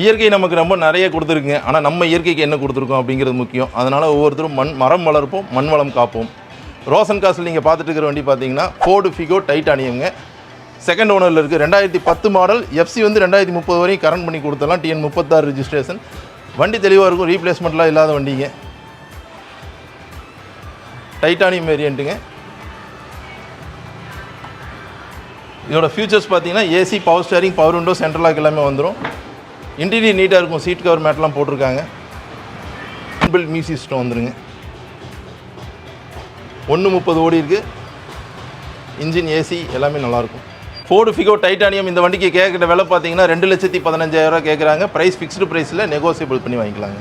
இயற்கை நமக்கு ரொம்ப நிறைய கொடுத்துருக்குங்க. ஆனால் நம்ம இயற்கைக்கு என்ன கொடுத்துருக்கோம் அப்படிங்கிறது முக்கியம். அதனால் ஒவ்வொருத்தரும் மண் மரம் வளர்ப்போம் மண் வளம் காப்போம். ரோசன் காசில் நீங்கள் பார்த்துட்டு இருக்கிற வண்டி பார்த்தீங்கன்னா ஃபோர்டு ஃபிகோ டைட்டானியம்ங்க செகண்ட் ஓனரில் இருக்குது ரெண்டாயிரத்தி பத்து மாடல் எஃப்சி வந்து ரெண்டாயிரத்தி முப்பது வரையும் கரண்ட் பண்ணி கொடுத்தலாம் டிஎன் முப்பத்தாறு ரிஜிஸ்ட்ரேஷன் வண்டி தெளிவாக இருக்கும். ரீப்ளேஸ்மெண்ட்லாம் இல்லாத வண்டிங்க. டைட்டானியம் வேரியண்ட்டுங்க இதோட ஃபியூச்சர்ஸ் பார்த்தீங்கன்னா AC power steering power window central lock எல்லாமே வந்துடும் இன்டீரியர் நீட்டாக இருக்கும். சீட் கவர் மேட்லாம் போட்டிருக்காங்க. பில்ட் மியூசிக் சிஸ்டம் வந்துருங்க. ஒன்று முப்பது ஓடி இருக்குது இன்ஜின் ஏசி எல்லாமே நல்லாயிருக்கும். ஃபோர்டு ஃபிகோ டைட்டானியம் இந்த வண்டிக்கு கேட்குற விலை பார்த்தீங்கன்னா ரெண்டு லட்சத்தி பதினஞ்சாயிரரூவா கேட்குறாங்க ப்ரைஸ் ஃபிக்ஸ்டு ப்ரைஸில் நெகோசியபிள் பண்ணி வாங்கிக்கலாங்க.